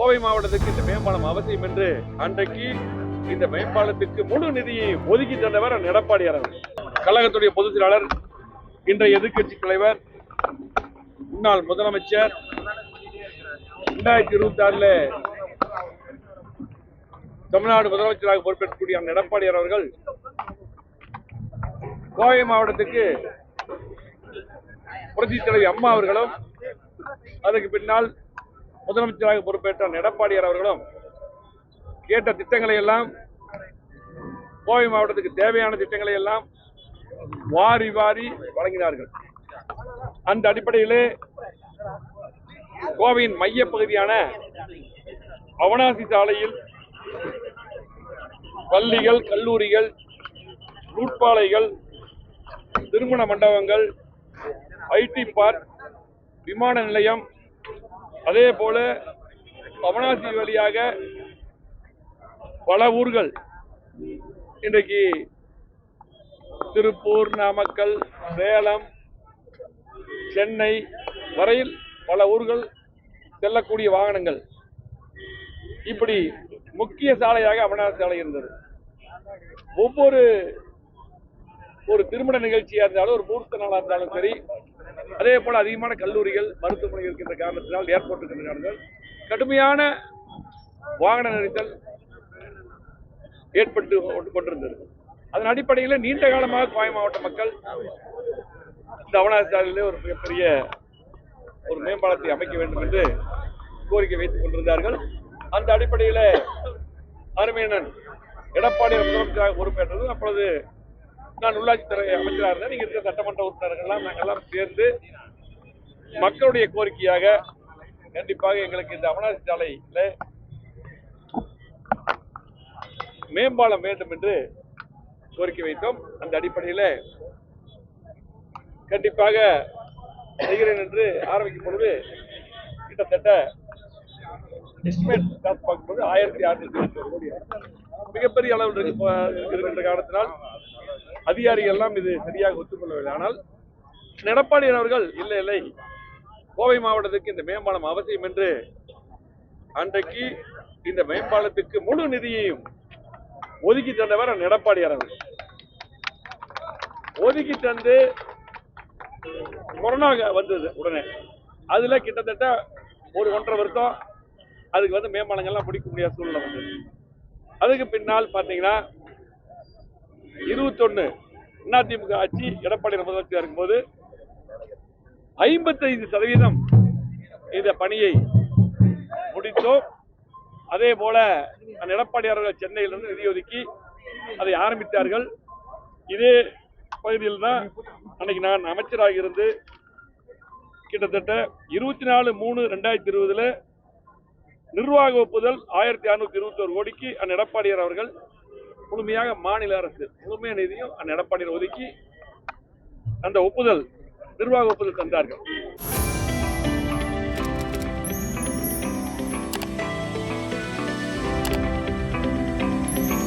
கோவை மாவட்டத்துக்கு இந்த மேம்பாலம் அவசியம் என்று அன்றைக்கு இந்த மேம்பாலத்துக்கு முழு நிதியை ஒதுக்கி தந்தவர் எடப்பாடி அவர்கள். கழகத்துடைய பொதுச் செயலாளர் இன்றைய எதிர்க்கட்சி தலைவர் முன்னாள் முதலமைச்சர் இரண்டாயிரத்தி இருபத்தி ஆறுல தமிழ்நாடு முதலமைச்சராக பொறுப்பேற்கக்கூடிய அந்த எடப்பாடியார் அவர்கள் கோவை மாவட்டத்துக்கு புரட்சி தலைவி அம்மா அவர்களும் அதற்கு பின்னால் முதலமைச்சராக பொறுப்பேற்ற எடப்பாடியார் அவர்களும் கேட்ட திட்டங்களை எல்லாம் கோவை மாவட்டத்துக்கு தேவையான திட்டங்களை எல்லாம் வாரி வாரி வழங்கினார்கள். அந்த அடிப்படையிலே கோவையின் மைய பகுதியான அவனாசி சாலையில் பள்ளிகள் கல்லூரிகள் நூற்பாலைகள் திருமண மண்டபங்கள் ஐடி பார்க் விமான நிலையம் அதே போல பவனாசி வழியாக பல ஊர்கள் இன்றைக்கு திருப்பூர் நாமக்கல் சேலம் சென்னை வரையில் பல ஊர்கள் செல்லக்கூடிய வாகனங்கள். இப்படி முக்கிய சாலையாக அமர்நாத் சாலை இருந்தது. ஒவ்வொரு ஒரு திருமண நிகழ்ச்சியா இருந்தாலும் ஒரு மூர்த்த நாளாக இருந்தாலும் சரி அதே போல் அதிகமான கல்லூரிகள் மருத்துவமனை இருக்கின்ற காரணத்தினால் ஏர்போர்ட் இருக்கின்ற காரணங்கள் கடுமையான வாகன நெரிசல் ஏற்பட்டு கொண்டிருந்தது. அதன் அடிப்படையில் நீண்ட காலமாக கோயம் மாவட்ட மக்கள் இந்த அவனாசாலையிலே ஒரு மிகப்பெரிய ஒரு மேம்பாலத்தை அமைக்க வேண்டும் என்று கோரிக்கை வைத்துக் கொண்டிருந்தார்கள். அந்த அடிப்படையில் அருமையினன் எடப்பாடி முதலமைச்சராக பொறுப்பேற்றது. அப்பொழுது நான் உள்ளாட்சித்துறை அமைச்சராக இருந்தேன். இங்க இருக்கிற சட்டமன்ற உறுப்பினர்கள்லாம் நாங்கெல்லாம் சேர்ந்து மக்களுடைய கோரிக்கையாக கண்டிப்பாக எங்களுக்கு இந்த அவனாசி சாலையில மேம்பாலம் வேண்டும் என்று கோரிக்கை வைத்தோம். அந்த அடிப்படையில் கண்டிப்பாக செய்கிறேன் என்று ஆரம்பிக்கும் பொழுது கிட்டத்தட்ட எஸ்டிமேட் பார்க்கும்போது ஆயிரத்தி அறுநூத்தி கோடி. மிகப்பெரிய அளவில் இருக்கு- இருக்கின்ற காரணத்தினால் அதிகாரிகள் எல்லாம் இது சரியாக ஒத்துக்கொள்ளவில்லை. ஆனால் எடப்பாடியார் அவர்கள் இல்லை இல்லை கோவை மாவட்டத்துக்கு இந்த மேம்பாலம் அவசியம் என்று அன்றைக்கு இந்த மேம்பாலத்துக்கு முழு நிதியையும் ஒதுக்கி தந்தவர் அந்த எடப்பாடியார் அவர்கள். ஒதுக்கி தந்து கொரோனா வந்தது உடனே. அதுல கிட்டத்தட்ட ஒரு ஒன்றரை வருஷம் அதுக்கு வந்து மேம்பாலங்கள்லாம் பிடிக்க முடியாத சூழ்நிலை வந்தது. அதுக்கு பின்னால் பார்த்தீங்கன்னா இருபத்தொன்னு. அதிமுக ஆட்சி எடப்பாடி முதலமைச்சர் இருக்கும்போது ஐம்பத்தைந்து சதவீதம் இந்த பணியை முடித்தோம். அதே போல அந்த எடப்பாடி அவர்கள் சென்னையிலிருந்து நிதி ஒதுக்கி அதை ஆரம்பித்தார்கள். இதே பகுதியில் தான் அன்னைக்கு நான் அமைச்சராக இருந்து கிட்டத்தட்ட இருபத்தி நாலு மூணு ரெண்டாயிரத்தி இருபதுல நிர்வாக ஒப்புதல் ஆயிரத்தி அறுநூத்தி இருபத்தி ஒரு கோடிக்கு அந்த எடப்பாடியார் அவர்கள் முழுமையாக மாநில அரசு முழுமையான நிதியும் அந்த எடப்பாடியில் ஒதுக்கி அந்த ஒப்புதல் நிர்வாக ஒப்புதல் தந்தார்கள்.